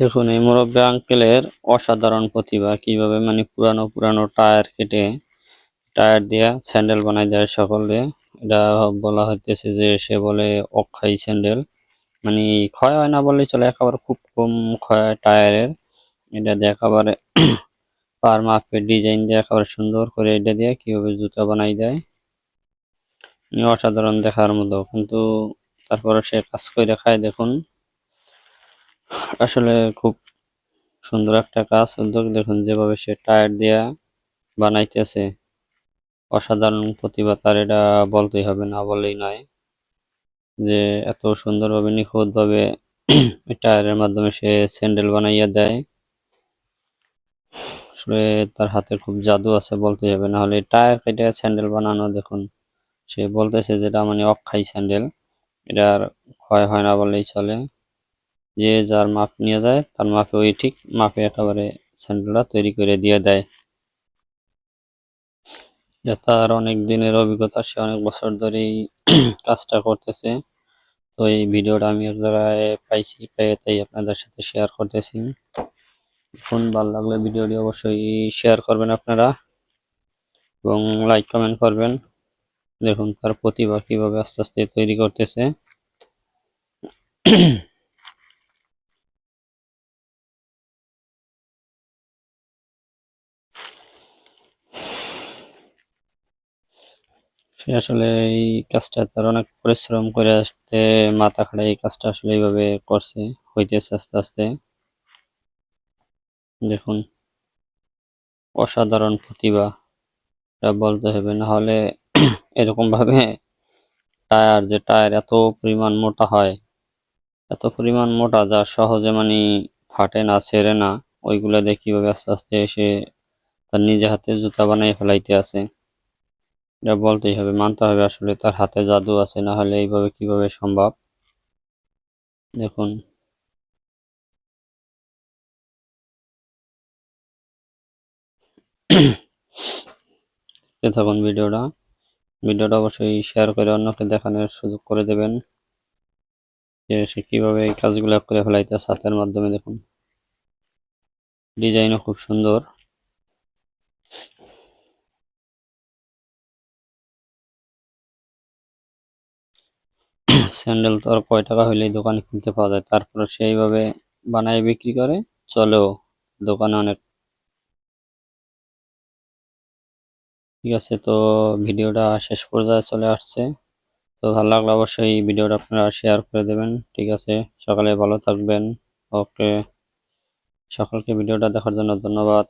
দেখুন, এই মুরব্বী আঙ্কেলের অসাধারণ প্রতিভা, কীভাবে মানে পুরানো পুরানো টায়ার কেটে, টায়ার দিয়া স্যান্ডেল বানাই দেয় সকলে। এটা বলা হইতেছে যে সে বলে অক্ষয় স্যান্ডেল। মানে ক্ষয় হয় না বললেই চলে, একেবারে খুব কম ক্ষয় হয় টায়ারের। এটা দিয়ে একেবারে পার মাপে ডিজাইন দিয়ে একেবারে সুন্দর করে এটা দিয়ে কীভাবে জুতা বানাই দেয় অসাধারণ দেখার মতো, কিন্তু তারপরে সে কাজ করে খায়, দেখুন। আসলে খুব সুন্দর একটা কাজ। উদ্যোগ দেখুন, যেভাবে সে টায়ার দিয়া বানাইতেছে। অসাধারণ প্রতিভা তার, এটা বলতেই হবে, না বলেই নয় যে এত সুন্দরভাবে, নিখুঁতভাবে টায়ারের মাধ্যমে সে স্যান্ডেল বানাইয়া দেয়। আসলে তার হাতে খুব জাদু আছে বলতেই হবে না হলে টায়ার কেটে স্যান্ডেল বানানো, দেখুন, সে বলতেছে যেটা মানে অক্ষয় স্যান্ডেল, এটার ক্ষয় হয় না বললেই চলে। যে যার মাপ নিয়ে যায়, তার মাপে ওই ঠিক মাপে একেবারে স্যান্ডেলটা তৈরি করে দিয়ে দেয়। যে তার অনেক দিনের অভিজ্ঞতা, সে অনেক বছর ধরেই কাজটা করতেছে। তো এই ভিডিওটা আমি এক জায়গায় পাইছি, পেয়ে তাই আপনাদের সাথে শেয়ার করতেছি। ফোন ভালো লাগলে ভিডিওটি অবশ্যই শেয়ার করবেন আপনারা এবং লাইক কমেন্ট করবেন। দেখুন তার প্রতিভা কীভাবে আস্তে আস্তে তৈরি করতেছে। সে আসলে এই কাজটা তার অনেক পরিশ্রম করে আসতে, মাথা খাড়া এই কাজটা আসলে এইভাবে করছে, হইতেছে আস্তে আস্তে। দেখুন, অসাধারণ প্রতিভা, এটা বলতে হবে। না হলে এরকম ভাবে টায়ার, যে টায়ার এত পরিমাণ মোটা হয়, এত পরিমাণ মোটা যা সহজে মানে ফাটে না, ছেড়ে না, ওইগুলা দিয়ে কীভাবে আস্তে আস্তে এসে তার নিজে হাতে জুতা বানিয়ে ফেলাইতে আছে। এটা বলতেই হবে, মানতে হবে আসলে তার হাতে জাদু আছে, না হলে এইভাবে কীভাবে সম্ভব? দেখুন। থাকুন ভিডিওটা। ভিডিওটা অবশ্যই শেয়ার করে অন্যকে দেখানোর সুযোগ করে দেবেন। যে সে কীভাবে এই কাজগুলো করে ফেলাইতেছে হাতের মাধ্যমে, দেখুন। ডিজাইনও খুব সুন্দর। স্যান্ডেল তো আর কয় টাকা হইলেই দোকানে কিনতে পাওয়া যায়? তারপরে সেইভাবে বানায় বিক্রি করে, চলেও দোকানে অনেক। ঠিক আছে, তো ভিডিওটা শেষ পর্যায়ে চলে আসছে। তো ভালো লাগলে অবশ্যই ভিডিওটা আপনারা শেয়ার করে দেবেন। ঠিক আছে, সকালে ভালো থাকবেন। ওকে, সকলকে ভিডিওটা দেখার জন্য ধন্যবাদ।